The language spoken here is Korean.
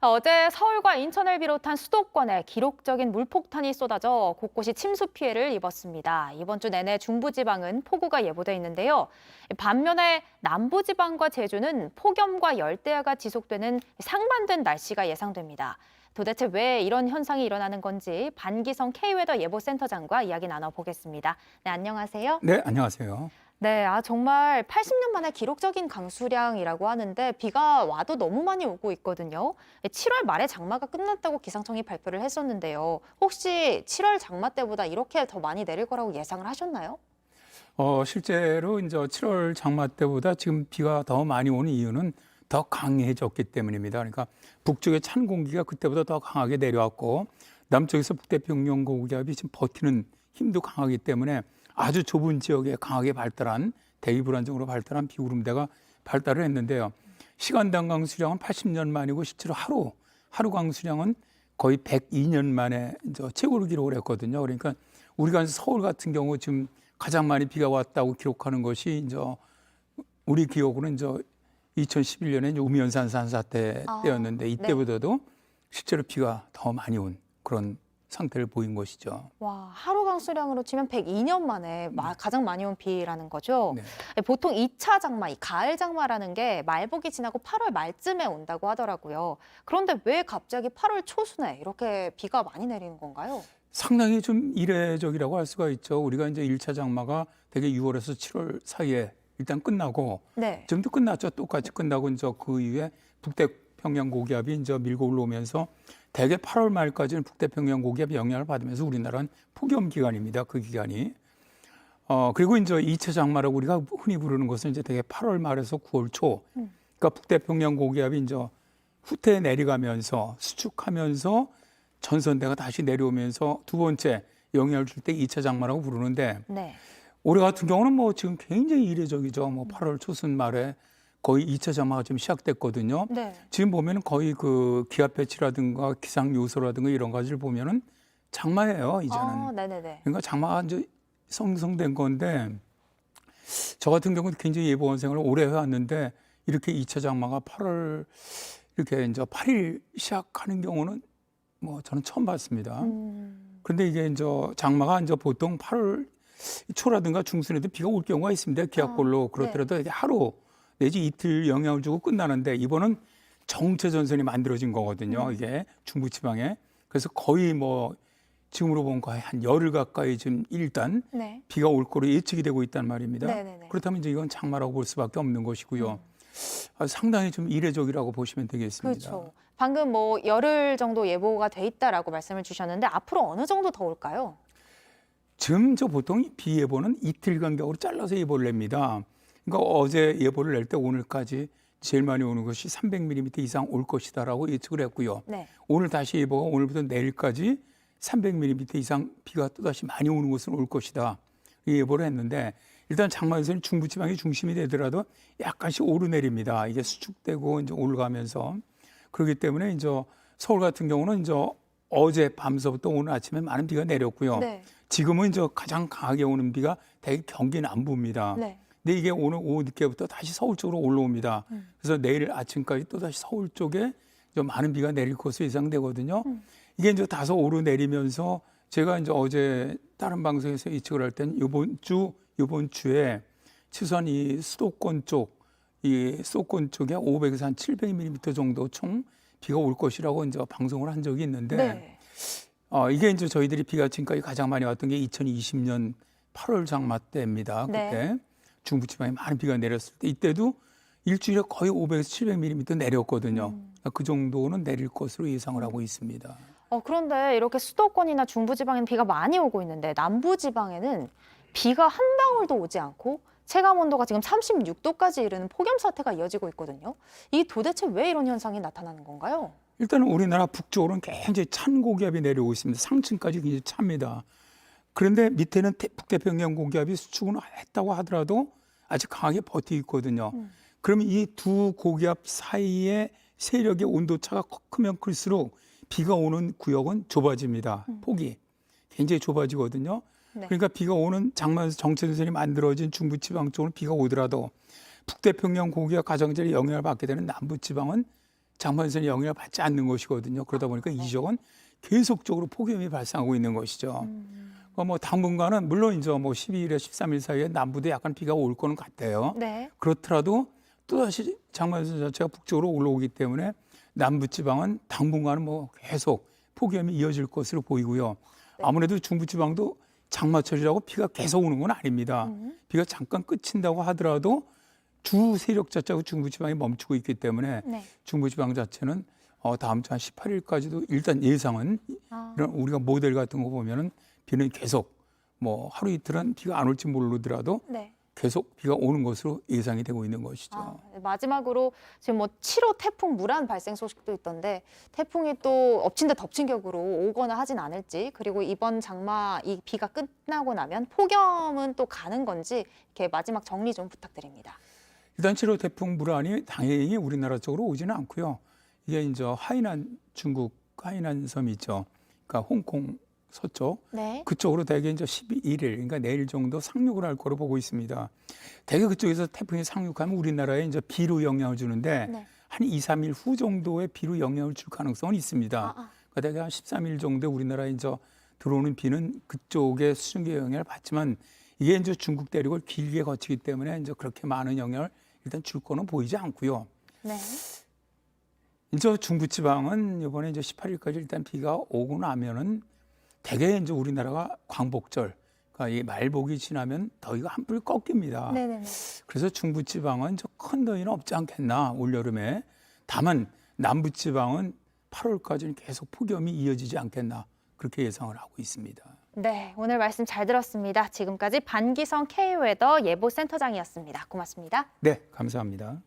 어제 서울과 인천을 비롯한 수도권에 기록적인 물폭탄이 쏟아져 곳곳이 침수 피해를 입었습니다. 이번 주 내내 중부지방은 폭우가 예보돼 있는데요. 반면에 남부지방과 제주는 폭염과 열대야가 지속되는 상반된 날씨가 예상됩니다. 도대체 왜 이런 현상이 일어나는 건지 반기성 K웨더 예보센터장과 이야기 나눠보겠습니다. 네, 안녕하세요. 네, 안녕하세요. 네, 아 정말 80년 만에 기록적인 강수량이라고 하는데 비가 와도 너무 많이 오고 있거든요. 7월 말에 장마가 끝났다고 기상청이 발표를 했었는데요. 혹시 7월 장마 때보다 이렇게 더 많이 내릴 거라고 예상을 하셨나요? 어, 실제로 이제 7월 장마 때보다 지금 비가 더 많이 오는 이유는 더 강해졌기 때문입니다. 그러니까 북쪽의 찬 공기가 그때보다 더 강하게 내려왔고 남쪽에서 북태평양 고기압이 지금 버티는 힘도 강하기 때문에 아주 좁은 지역에 강하게 발달한 대기 불안정으로 발달한 비구름대가 발달을 했는데요. 시간당 강수량은 80년 만이고 실제로 하루 하루 강수량은 거의 102년 만에 이제 최고를 기록을 했거든요. 그러니까 우리가 서울 같은 경우 지금 가장 많이 비가 왔다고 기록하는 것이 이제 우리 기억으로는 이제 2011년에 이제 우미연산 산사태 아, 때였는데 이때보다도 실제로 비가 더 많이 온 그런 상태를 보인 것이죠. 와, 하루 강수량으로 치면 102년 만에 마- 가장 많이 온 비라는 거죠. 네. 보통 2차 장마, 이 가을 장마라는 게 말복이 지나고 8월 말쯤에 온다고 하더라고요. 그런데 왜 갑자기 8월 초순에 이렇게 비가 많이 내리는 건가요? 상당히 좀 이례적이라고 할 수가 있죠. 우리가 이제 1차 장마가 대개 6월에서 7월 사이에 일단 끝나고 네. 지금도 끝났죠. 똑같이 끝나고 이제 그 이후에 북 태평양 고기압이 이제 밀고 올라오면서 대개 8월 말까지는 북태평양 고기압이 영향을 받으면서 우리나라는 폭염 기간입니다. 그 기간이. 어, 그리고 이제 2차 장마라고 우리가 흔히 부르는 것은 이제 대개 8월 말에서 9월 초. 음. 그러니까 북태평양 고기압이 이제 후퇴 내려가면서 수축하면서 전선대가 다시 내려오면서 두 번째 영향을 줄 때 2차 장마라고 부르는데 네. 올해 같은 경우는 뭐 지금 굉장히 이례적이죠. 뭐 8월 초순 말에 거의 2차 장마가 지금 시작됐거든요. 네. 지금 보면은 거의 그 기압 배치라든가 기상 요소라든가 이런 가지를 보면은 장마예요, 이제는. 아, 네네네. 그러니까 장마가 이제 성성된 건데 저 같은 경우는 굉장히 예보원 생활을 오래 해왔는데 이렇게 2차 장마가 8월 이렇게 이제 8일 시작하는 경우는 뭐 저는 처음 봤습니다. 음, 그런데 이게 이제 장마가 이제 보통 8월 초라든가 중순에도 비가 올 경우가 있습니다. 기압골로 아, 그렇더라도 이게 하루 내지 이틀 영향을 주고 끝나는데 이번은 정체 전선이 만들어진 거거든요. 음. 이게 중부 지방에 그래서 거의 뭐 지금으로 보면 거의 한 열흘 가까이 지금 일단 네. 비가 올 거로 예측이 되고 있단 말입니다. 네네네. 그렇다면 이제 이건 장마라고 볼 수밖에 없는 것이고요. 음. 아, 상당히 좀 이례적이라고 보시면 되겠습니다. 그렇죠. 방금 뭐 열흘 정도 예보가 돼 있다라고 말씀을 주셨는데 앞으로 어느 정도 더 올까요? 지금 저 보통 이비 예보는 이틀 간격으로 잘라서 예보를 냅니다. 그러니까 어제 예보를 낼 때 오늘까지 제일 많이 오는 것이 300mm 이상 올 것이다라고 예측을 했고요. 네. 오늘 다시 예보가 오늘부터 내일까지 300mm 이상 비가 또다시 많이 오는 곳은 올 것이다. 이 예보를 했는데 일단 장마에서는 중부지방이 중심이 되더라도 약간씩 오르내립니다. 이게 수축되고 이제 올라가면서 그렇기 때문에 이제 서울 같은 경우는 이제 어제 밤서부터 오늘 아침에 많은 비가 내렸고요. 네. 지금은 이제 가장 강하게 오는 비가 대개 경기 남부입니다. 네. 근데 이게 오늘 오후 늦게부터 다시 서울 쪽으로 올라옵니다. 음. 그래서 내일 아침까지 또 다시 서울 쪽에 좀 많은 비가 내릴 것으로 예상되거든요. 음. 이게 이제 다소 오르내리면서 제가 이제 어제 다른 방송에서 예측을 할 때는 이번 주 이번 주에 최소한 이 수도권 쪽, 이 수도권 쪽에 500에서 한 700mm 정도 총 비가 올 것이라고 이제 방송을 한 적이 있는데 네. 어, 이게 이제 저희들이 비가 지금까지 가장 많이 왔던 게 2020년 8월 장마 때입니다. 네. 그때 중부지방에 많은 비가 내렸을 때 이때도 일주일에 거의 500에서 700mm 내렸거든요. 음. 그 정도는 내릴 것으로 예상을 하고 있습니다. 어, 그런데 이렇게 수도권이나 중부지방에는 비가 많이 오고 있는데 남부지방에는 비가 한 방울도 오지 않고 체감 온도가 지금 36도까지 이르는 폭염 사태가 이어지고 있거든요. 이 도대체 왜 이런 현상이 나타나는 건가요? 일단은 우리나라 북쪽으로는 굉장히 찬 고기압이 내려오고 있습니다. 상층까지 굉장히 찹니다. 그런데 밑에는 태- 북태평양 고기압이 수축은 했다고 하더라도 아직 강하게 버티고 있거든요. 음. 그러면 이 두 고기압 사이의 세력의 온도차가 커- 크면 클수록 비가 오는 구역은 좁아집니다. 음. 폭이 굉장히 좁아지거든요. 네. 그러니까 비가 오는 장마에서 정체전선이 만들어진 중부 지방 쪽으로 비가 오더라도 북태평양 고기압 가장자리 영향을 받게 되는 남부 지방은 장마선의 영향을 받지 않는 것이거든요. 그러다 보니까 이 지역은 계속적으로 폭염이 발생하고 있는 것이죠. 어, 뭐 당분간은 물론 이제 뭐 12일에 13일 사이에 남부도 약간 비가 올 거는 같아요. 네. 그렇더라도 또다시 장마선 자체가 북쪽으로 올라오기 때문에 남부지방은 당분간은 뭐 계속 폭염이 이어질 것으로 보이고요. 아무래도 중부지방도 장마철이라고 비가 계속 오는 건 아닙니다. 비가 잠깐 그친다고 하더라도 주 세력 자체가 중부지방에 멈추고 있기 때문에 네. 중부지방 자체는 어, 다음 주 한 18일까지도 일단 예상은 아. 이런 우리가 모델 같은 거 보면은 비는 계속 뭐 하루 이틀은 비가 안 올지 모르더라도 네. 계속 비가 오는 것으로 예상이 되고 있는 것이죠. 아, 네. 마지막으로 지금 뭐 7호 태풍 무란 발생 소식도 있던데 태풍이 또 엎친 데 덮친 격으로 오거나 하진 않을지 그리고 이번 장마 이 비가 끝나고 나면 폭염은 또 가는 건지 이렇게 마지막 정리 좀 부탁드립니다. 일단 7호 태풍 물안이 당연히 우리나라 쪽으로 오지는 않고요. 이게 이제 하이난 중국 하이난 섬이 있죠. 그러니까 홍콩 서쪽 네. 그쪽으로 대개 이제 11일 그러니까 내일 정도 상륙을 할 거로 보고 있습니다. 대개 그쪽에서 태풍이 상륙하면 우리나라에 이제 비로 영향을 주는데 네. 한 2, 3일 후 정도의 비로 영향을 줄 가능성은 있습니다. 아, 아. 그러니까 대개 한 13일 정도 우리나라에 이제 들어오는 비는 그쪽의 수증기 영향을 받지만 이게 이제 중국 대륙을 길게 거치기 때문에 이제 그렇게 많은 영향을 일단 줄 거는 보이지 않고요. 네. 이제 중부 지방은 이번에 이제 18일까지 일단 비가 오고 나면은 대개 이제 우리나라가 광복절, 그러니까 이 말복이 지나면 더위가 한풀 꺾입니다. 네네네. 그래서 중부지방은 저큰 더위는 없지 않겠나 올 여름에. 다만 남부지방은 8월까지는 계속 폭염이 이어지지 않겠나 그렇게 예상을 하고 있습니다. 네, 오늘 말씀 잘 들었습니다. 지금까지 반기성 K웨더 예보센터장이었습니다. 고맙습니다. 네, 감사합니다.